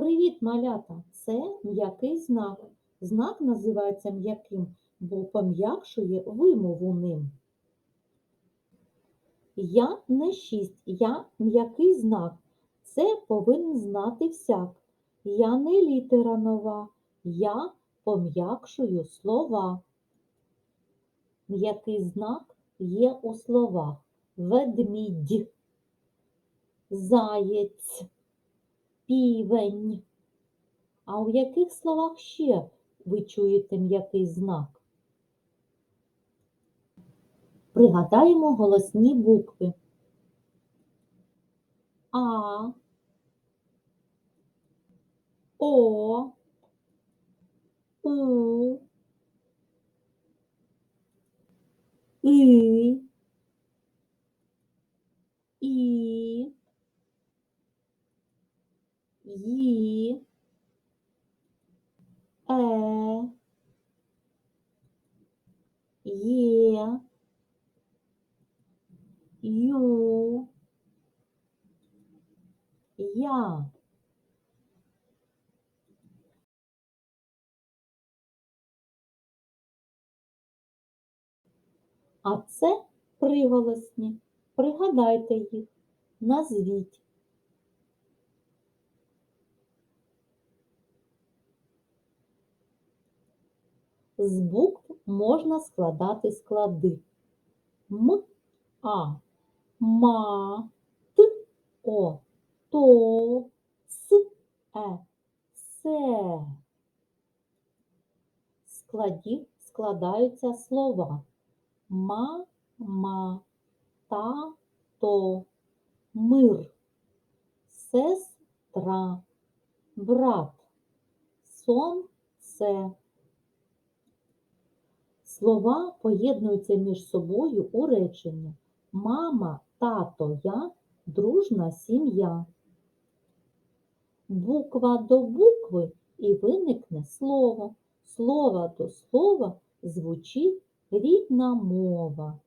Привіт, малята! Це м'який знак. Знак називається м'яким, бо пом'якшує вимову ним. Я не шість, я м'який знак. Це повинен знати всяк. Я не літера нова, я пом'якшую слова. М'який знак є у словах ведмідь, заєць, півень. А у яких словах ще ви чуєте м'який знак? Пригадаємо голосні букви. А, О, У, И, І, Ї, Е, Є, Ю, Я. А це приголосні. Пригадайте їх, назвіть. З букв можна складати склади. М, А, ма, т, о, то, с, е, се. Складів складаються слова мама, тато, мир, сестра, брат, сонце. Слова поєднуються між собою у реченні. Мама, тато, я дружна сім'я. Буква до букви і виникне слово. Слово до слова звучить рідна мова.